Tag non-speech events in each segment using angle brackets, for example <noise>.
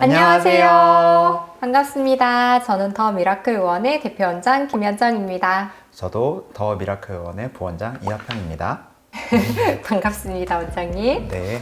안녕하세요. 반갑습니다. 저는 더 미라클 의원의 대표원장 김현정입니다. 저도 더 미라클 의원의 부원장 이하평입니다. <laughs> 반갑습니다, 원장님. 네,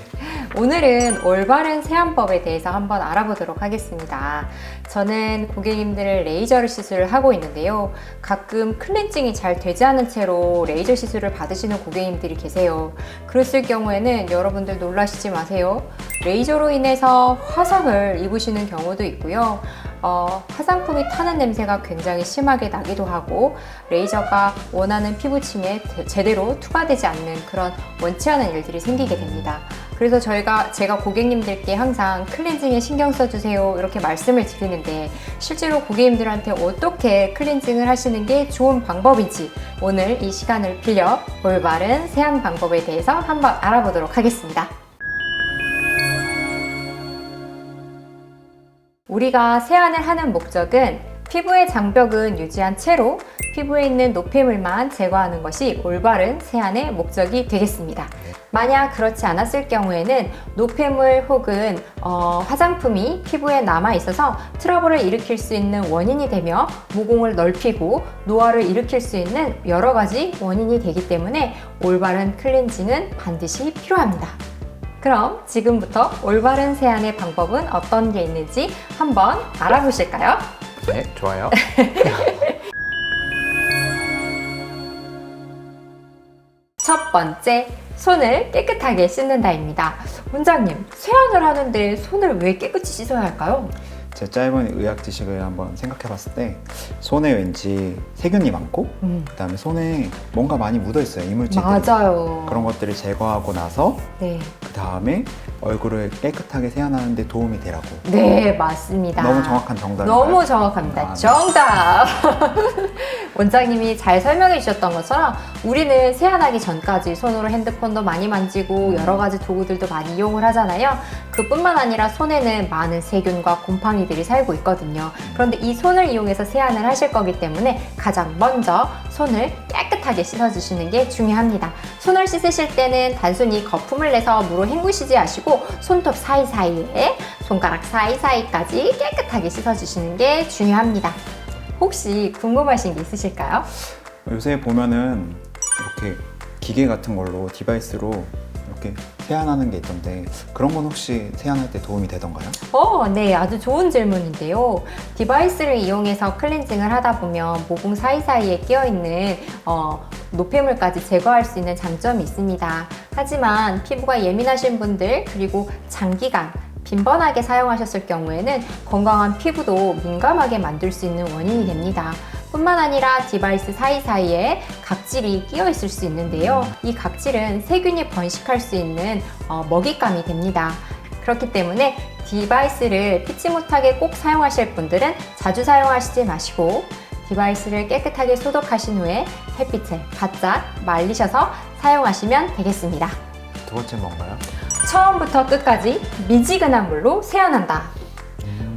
오늘은 올바른 세안법에 대해서 한번 알아보도록 하겠습니다. 저는 고객님들 레이저를 시술을 하고 있는데요. 가끔 클렌징이 잘 되지 않은 채로 레이저 시술을 받으시는 고객님들이 계세요. 그랬을 경우에는 여러분들 놀라시지 마세요. 레이저로 인해서 화상을 입으시는 경우도 있고요. 어, 화장품이 타는 냄새가 굉장히 심하게 나기도 하고 레이저가 원하는 피부층에 대- 제대로 투과되지 않는 그런 원치 않은 일들이 생기게 됩니다. 그래서 저희가 제가 고객님들께 항상 클렌징에 신경 써주세요 이렇게 말씀을 드리는데 실제로 고객님들한테 어떻게 클렌징을 하시는 게 좋은 방법인지 오늘 이 시간을 빌려 올바른 세안 방법에 대해서 한번 알아보도록 하겠습니다. 우리가 세안을 하는 목적은 피부의 장벽은 유지한 채로 피부에 있는 노폐물만 제거하는 것이 올바른 세안의 목적이 되겠습니다. 만약 그렇지 않았을 경우에는 노폐물 혹은 어, 화장품이 피부에 남아 있어서 트러블을 일으킬 수 있는 원인이 되며 모공을 넓히고 노화를 일으킬 수 있는 여러 가지 원인이 되기 때문에 올바른 클렌징은 반드시 필요합니다. 그럼 지금부터 올바른 세안의 방법은 어떤 게 있는지 한번 알아보실까요? 네, 좋아요. <laughs> 첫 번째, 손을 깨끗하게 씻는다입니다. 원장님, 세안을 하는데 손을 왜 깨끗이 씻어야 할까요? 제 짧은 의학 지식을 한번 생각해 봤을 때 손에 왠지 세균이 많고 음, 그다음에 손에 뭔가 많이 묻어 있어요 이물질들 맞아요. 그런 것들을 제거하고 나서 네, 그 다음에 얼굴을 깨끗하게 세안하는데 도움이 되라고 네 맞습니다. 너무 정확한 정답인가요? 너무 정확합니다. 아, 네. 정답! <laughs> 원장님이 잘 설명해 주셨던 것처럼 우리는 세안하기 전까지 손으로 핸드폰도 많이 만지고 여러 가지 도구들도 많이 이용을 하잖아요. 그뿐만 아니라 손에는 많은 세균과 곰팡이들이 살고 있거든요. 그런데 이 손을 이용해서 세안을 하실 거기 때문에 가장 먼저 손을 깨끗하게 씻어주시는 게 중요합니다. 손을 씻으실 때는 단순히 거품을 내서 물로 헹구시지 마시고 손톱 사이사이에 손가락 사이사이까지 깨끗하게 씻어주시는 게 중요합니다. 혹시 궁금하신 게 있으실까요? 요새 보면은 이렇게 기계 같은 걸로 디바이스로 이렇게 세안하는 게 있던데 그런 건 혹시 세안할 때 도움이 되던가요? 어, 네, 아주 좋은 질문인데요. 디바이스를 이용해서 클렌징을 하다 보면 모공 사이사이에 끼어있는 어, 노폐물까지 제거할 수 있는 장점이 있습니다. 하지만 피부가 예민하신 분들 그리고 장기간 빈번하게 사용하셨을 경우에는 건강한 피부도 민감하게 만들 수 있는 원인이 됩니다. 뿐만 아니라 디바이스 사이사이에 각질이 끼어 있을 수 있는데요. 이 각질은 세균이 번식할 수 있는 어, 먹잇감이 됩니다. 그렇기 때문에 디바이스를 피치 못하게 꼭 사용하실 분들은 자주 사용하시지 마시고 디바이스를 깨끗하게 소독하신 후에 햇빛에 바짝 말리셔서 사용하시면 되겠습니다. 두 번째 뭔가요? 처음부터 끝까지 미지근한 물로 세안한다.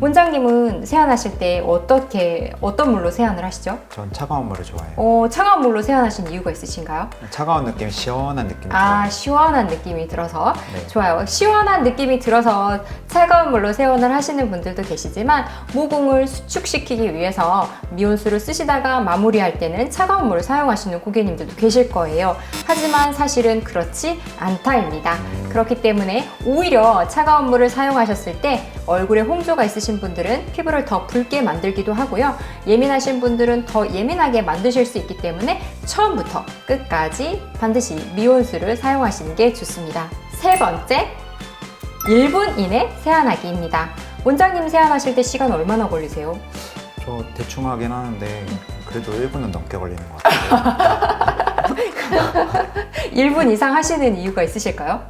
원장님은 세안하실 때 어떻게 어떤 물로 세안을 하시죠? 전 차가운 물을 좋아해요. 어, 차가운 물로 세안하신 이유가 있으신가요? 차가운 느낌, 시원한 느낌이 아. 시원한 느낌이 들어서 네. 좋아요. 시원한 느낌이 들어서 차가운 물로 세원을 하시는 분들도 계시지만 모공을 수축시키기 위해서 미온수를 쓰시다가 마무리할 때는 차가운 물을 사용하시는 고객님들도 계실 거예요. 하지만 사실은 그렇지 않다입니다. 그렇기 때문에 오히려 차가운 물을 사용하셨을 때 얼굴에 홍조가 있으신 분들은 피부를 더 붉게 만들기도 하고요. 예민하신 분들은 더 예민하게 만드실 수 있기 때문에 처음부터 끝까지 반드시 미온수를 사용하시는 게 좋습니다. 세 번째, 1분 이내 세안하기입니다. 원장님 세안하실 때 시간 얼마나 걸리세요? 저 대충 하긴 하는데 그래도 1분은 넘게 걸리는 것 같아요. <laughs> 1분 이상 하시는 이유가 있으실까요?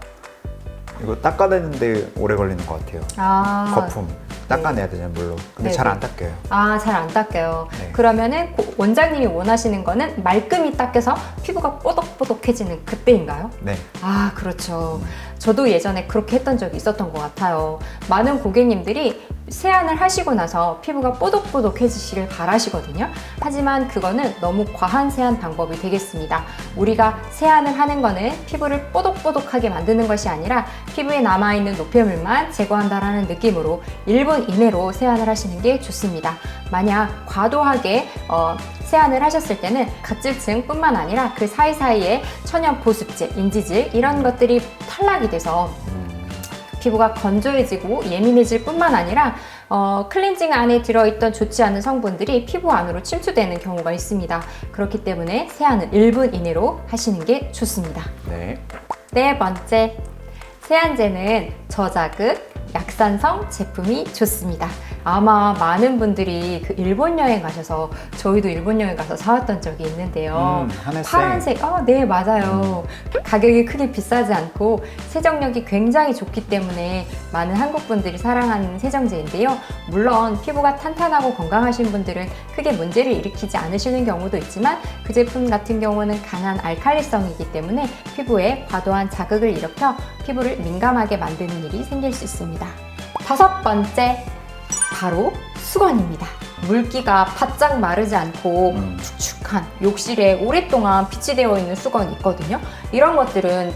이거 닦아내는데 오래 걸리는 것 같아요. 아, 거품 닦아내야 되잖아요 물로. 근데 네, 잘 네. 안 닦여요. 아, 잘 안 닦여요. 네. 그러면은 고- 원장님이 원하시는 거는 말끔히 닦여서 피부가 뽀독뽀독해지는 그때인가요? 네. 아, 그렇죠. 저도 예전에 그렇게 했던 적이 있었던 것 같아요. 많은 고객님들이 세안을 하시고 나서 피부가 뽀독뽀독해지시길 바라시거든요. 하지만 그거는 너무 과한 세안 방법이 되겠습니다. 우리가 세안을 하는 거는 피부를 뽀독뽀독하게 만드는 것이 아니라 피부에 남아있는 노폐물만 제거한다라는 느낌으로 1분 이내로 세안을 하시는 게 좋습니다. 만약 과도하게 어, 세안을 하셨을 때는 각질층뿐만 아니라 그 사이사이에 천연 보습제, 인지질 이런 것들이 탈락이 돼서 피부가 건조해지고 예민해질 뿐만 아니라 어, 클렌징 안에 들어있던 좋지 않은 성분들이 피부 안으로 침투되는 경우가 있습니다. 그렇기 때문에 세안은 1분 이내로 하시는 게 좋습니다. 네. 네 번째, 세안제는 저자극, 약산성 제품이 좋습니다. 아마 많은 분들이 그 일본 여행 가셔서 저희도 일본 여행 가서 사왔던 적이 있는데요. 음, 하늘색. 파란색, 어, 네, 맞아요. 가격이 크게 비싸지 않고 세정력이 굉장히 좋기 때문에 많은 한국 분들이 사랑하는 세정제인데요. 물론 피부가 탄탄하고 건강하신 분들은 크게 문제를 일으키지 않으시는 경우도 있지만 그 제품 같은 경우는 강한 알칼리성이기 때문에 피부에 과도한 자극을 일으켜 피부를 민감하게 만드는 일이 생길 수 있습니다. 다섯 번째, 바로 수건입니다. 물기가 바짝 마르지 않고 음. 축축한 욕실에 오랫동안 비치되어 있는 수건이 있거든요. 이런 것들은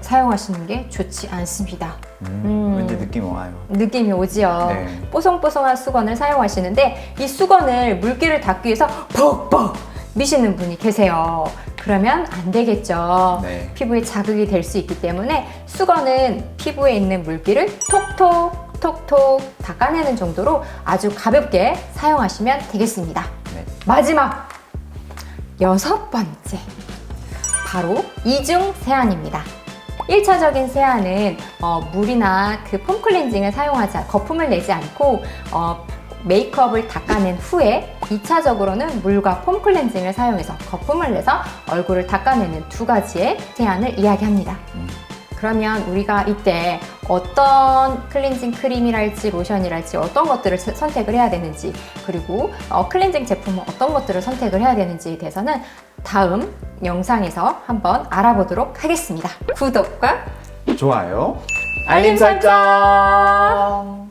사용하시는 게 좋지 않습니다. 음, 음. 왠지 느낌 와요. 느낌이 오지요. 네. 뽀송뽀송한 수건을 사용하시는데 이 수건을 물기를 닦기 위해서 벅벅 미시는 분이 계세요. 그러면 안 되겠죠. 네. 피부에 자극이 될 수 있기 때문에 수건은 피부에 있는 물기를 톡톡 톡톡 닦아내는 정도로 아주 가볍게 사용하시면 되겠습니다. 네. 마지막 여섯 번째 바로 이중 세안입니다. 1차적인 세안은 어, 물이나 그 폼클렌징을 사용하지 않, 거품을 내지 않고 어, 메이크업을 닦아낸 후에 2차적으로는 물과 폼 클렌징을 사용해서 거품을 내서 얼굴을 닦아내는 두 가지의 세안을 이야기합니다. 음. 그러면 우리가 이때 어떤 클렌징 크림이랄지 로션이랄지 어떤 것들을 스- 선택을 해야 되는지 그리고 어, 클렌징 제품은 어떤 것들을 선택을 해야 되는지에 대해서는 다음 영상에서 한번 알아보도록 하겠습니다. 구독과 좋아요. 알림 설정!